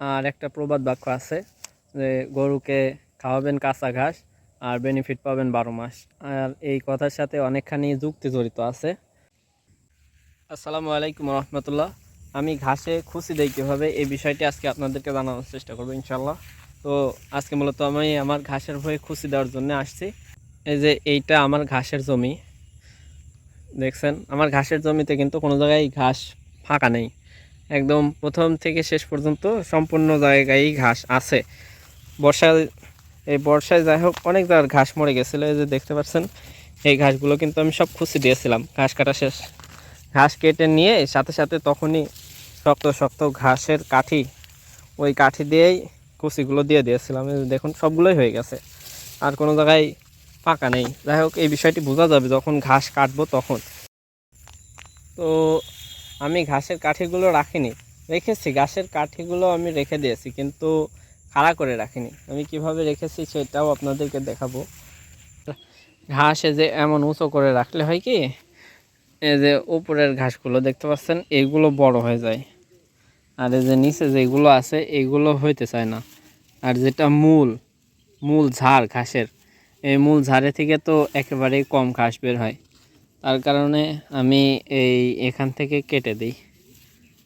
আর একটা প্রবাদ বাক্য আছে যে, গরুকে খাওয়াবেন কাঁচা ঘাস আর বেনিফিট পাবেন বারো মাস। আর এই কথার সাথে অনেকখানি যুক্তি জড়িত আছে। আসসালামু আলাইকুম রহমতুল্লাহ। আমি ঘাসে খুশি দেই কীভাবে? এই বিষয়টি আজকে আপনাদেরকে জানানোর চেষ্টা করব ইনশাল্লাহ তো আজকে মূলত আমি আমার ঘাসের ভয়ে খুশি দেওয়ার জন্য আসছি। এই যে, এইটা আমার ঘাসের জমি। দেখছেন? আমার ঘাসের জমিতে কিন্তু কোনো জায়গায় ঘাস ফাঁকা নেই। একদম প্রথম থেকে শেষ পর্যন্ত সম্পূর্ণ জায়গায় ঘাস আছে। বর্ষায়, এই বর্ষায় যাই হোক, অনেক জায়গার ঘাস মরে গেছিল, এই যে দেখতে পাচ্ছেন, এই ঘাসগুলো কিন্তু আমি সব খুশি দিয়েছিলাম। ঘাস কাটা শেষ। ঘাস কেটে নিয়ে সাথে সাথে তখনই শক্ত শক্ত ঘাসের কাঠি, ওই কাঠি দিয়েই কুচিগুলো দিয়ে দিয়েছিলাম। দেখুন, সবগুলোই হয়ে গেছে। আর কোনো জায়গায় ফাঁকা নেই। যাই হোক, এই বিষয়টি বোঝা যাবে যখন ঘাস কাটবো তখন। তো আমি ঘাসের কাঠিগুলো রাখিনি। রেখেছি, ঘাসের কাঠিগুলো আমি রেখে দিয়েছি, কিন্তু খাড়া করে রাখিনি। আমি কীভাবে রেখেছি সেটাও আপনাদেরকে দেখাবো। ঘাস যে এমন উঁচু করে রাখলে হয় কি, এই যে উপরের ঘাসগুলো দেখতে পাচ্ছেন, এইগুলো বড় হয়ে যায়। আর এই যে নিচে যেগুলো আছে, এইগুলো হইতে চায় না। আর যেটা মূল মূল ঝাড় ঘাসের, এই মূল ঝাড়ে থেকে তো একেবারেই কম ঘাস বের হয়। তার কারণে আমি এই এখান থেকে কেটে দিই।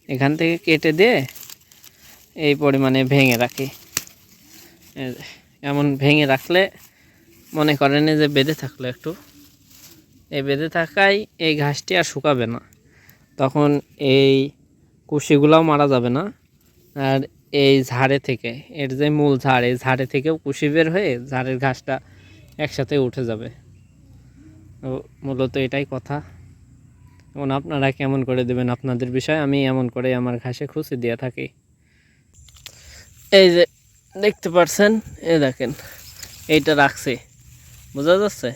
এখান থেকে কেটে দিয়ে এই পরিমাণে ভেঙে রাখি। এমন ভেঙে রাখলে মনে করেন যে বেঁধে থাকল একটু। এই বেঁধে থাকায় এই ঘাসটি আর শুকাবে না। তখন এই কুশিগুলাও মারা যাবে না। আর এই ঝাড়ে থেকে, এর যে মূল ঝাড়, এই ঝাড়ে থেকেও কুশি বের হয়ে ঝাড়ের ঘাসটা একসাথে উঠে যাবে। তো মূলত এটাই কথা। এখন আপনারা কেমন করে দেবেন আপনাদের বিষয়, আমি এমন করে আমার ঘাসে খুশি দিয়ে থাকি। এই যে, দেখতে পারছেন? এ দেখেন, এইটা রাখছি। বোঝা যাচ্ছে?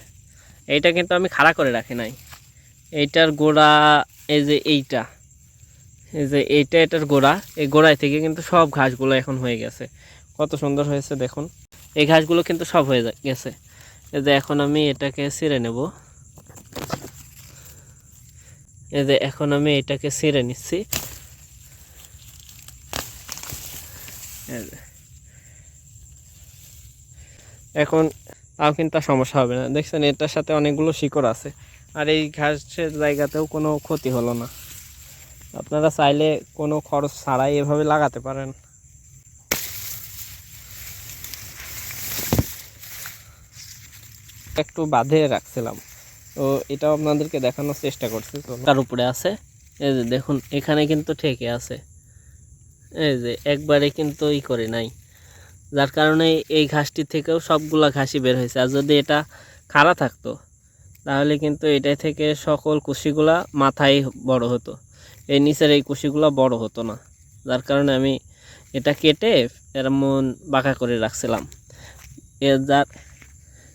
এইটা কিন্তু আমি খাড়া করে রাখি নাই। এইটার গোড়া, এই যে এইটা, এই যে এইটা, এটার গোড়া, এই গোড়ায় থেকে কিন্তু সব ঘাসগুলো এখন হয়ে গেছে। কত সুন্দর হয়েছে দেখুন। এই ঘাসগুলো কিন্তু সব হয়ে গেছে। এই যে এখন আমি এটাকে ছিঁড়ে নেব। এই যে এখন আমি এটাকে ছিঁড়ে নিচ্ছি। এখন তাও কিন্তু সমস্যা হবে না। দেখছেন, এটার সাথে অনেকগুলো শিকড় আছে। আর এই ঘাসের জায়গাতেও কোনো ক্ষতি হলো না। আপনারা চাইলে কোনো খরচ ছাড়াই এভাবে লাগাতে পারেন। একটু বাঁধে রাখছিলাম। তো এটাও আপনাদেরকে দেখানোর চেষ্টা করছি তার উপরে আছে। এই যে দেখুন, এখানে কিন্তু ঠেকে আছে। এই যে একবারে কিন্তু ই করে নাই। যার কারণে এই ঘাসটি থেকেও সবগুলা ঘাসই বের হয়েছে। আর যদি এটা খাড়া থাকতো, তাহলে কিন্তু এটা থেকে সকল কুশিগুলা মাথায় বড় হতো। এই নিচের এই কুশিগুলো বড় হতো না। যার কারণে আমি এটা কেটে এমন বাঁকা করে রাখছিলাম। এর যার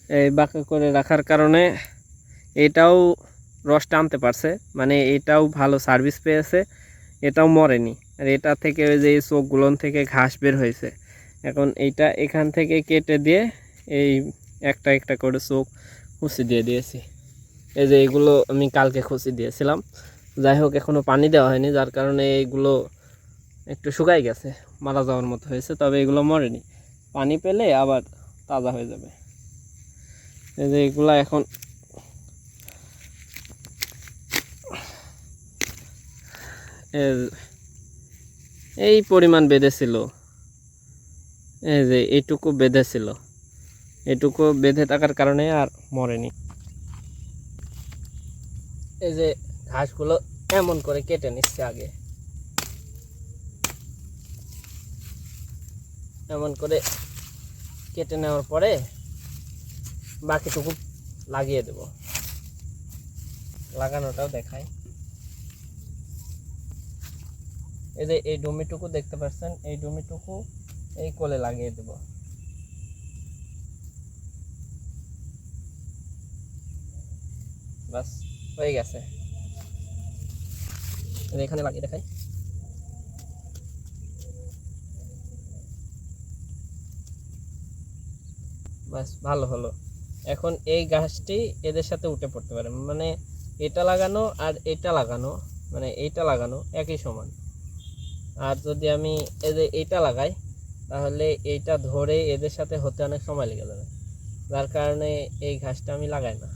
এই বাঁকা করে রাখার কারণে এটাও রস টানতে পারছে। মানে এটাও ভালো সার্ভিস পেয়েছে, এটাও মরেনি। আর এটা থেকে ওই যে চোখগুলোন থেকে ঘাস বের হয়েছে। এখন এইটা এখান থেকে কেটে দিয়ে এই একটা একটা করে চোখ খুশি দিয়ে দিয়েছি। এই যে এগুলো আমি কালকে খুশি দিয়েছিলাম। যাই হোক এখনও পানি দেওয়া হয়নি, যার কারণে এইগুলো একটু শুকাই গেছে, মারা যাওয়ার মতো হয়েছে, তবে এগুলো মরেনি। পানি পেলে আবার তাজা হয়ে যাবে। এই যে এগুলো এখন এই পরিমাণ বেঁধেছিল। এই যে, এইটুকু বেঁধেছিল। এটুকু বেঁধে থাকার কারণে আর মরেনি। এই যে, ঘাসগুলো এমন করে কেটে নিচ্ছে আগে। এমন করে কেটে নেওয়ার পরে বাকিটুকু লাগিয়ে দেব। লাগানোটাও দেখাই। এই যে এই ডুমিটুকু দেখতে পাচ্ছেন, এই ডুমিটুকু এই কোলে লাগিয়ে দেব। বাস, হয়ে গেছে। এখানে লাগিয়ে দেখাই। বাস, ভালো হলো। এখন এই গাছটি এদের সাথে উঠে পড়তে পারে। মানে এটা লাগানো আর এটা লাগানো মানে এইটা লাগানো একই সমান। আর যদি আমি যে এইটা লাগাই, তাহলে এইটা ধরে এদের সাথে হতে অনেক সময় লেগে যাবে। যার কারণে এই ঘাসটা আমি লাগাই না।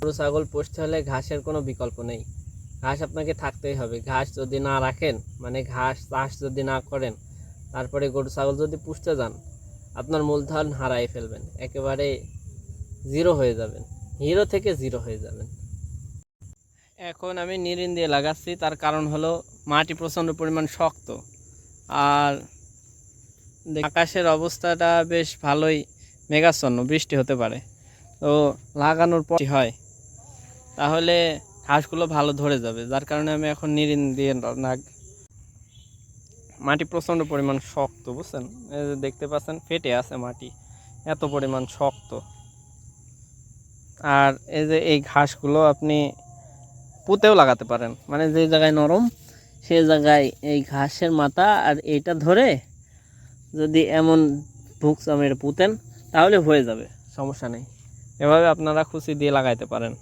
গরু, ছাগল পুষতে হলে ঘাসের কোনো বিকল্প নেই। ঘাস আপনাকে থাকতেই হবে। ঘাস যদি না রাখেন মানে ঘাস চাষ যদি না করেন, তারপরে গরু, ছাগল যদি পুষতে যান, আপনার মূলধন হারাই ফেলবেন। একেবারে জিরো হয়ে যাবেন। হিরো থেকে জিরো হয়ে যাবেন। এখন আমি নিরিন দিয়ে লাগাচ্ছি, তার কারণ হলো মাটি প্রচণ্ড পরিমাণ শক্ত। আর আকাশের অবস্থাটা বেশ ভালোই মেঘাচ্ছন্ন, বৃষ্টি হতে পারে। তো লাগানোর পর হয়, তাহলে ঘাসগুলো ভালো ধরে যাবে, যার কারণে আমি এখন নিরিন দিয়ে লাগ মাটি প্রচণ্ড পরিমাণ শক্ত, বুঝছেন? এই যে দেখতে পাচ্ছেন, ফেটে আছে মাটি, এত পরিমাণ শক্ত। আর এই যে এই ঘাসগুলো আপনি পুঁতেও লাগাতে পারেন। মানে যে জায়গায় নরম, সে জায়গায় এই ঘাসের মাথা আর এইটা ধরে যদি এমন ভুক চামের পুঁতেন, তাহলে হয়ে যাবে, সমস্যা নেই। এভাবে আপনারা খুশি দিয়ে লাগাইতে পারেন।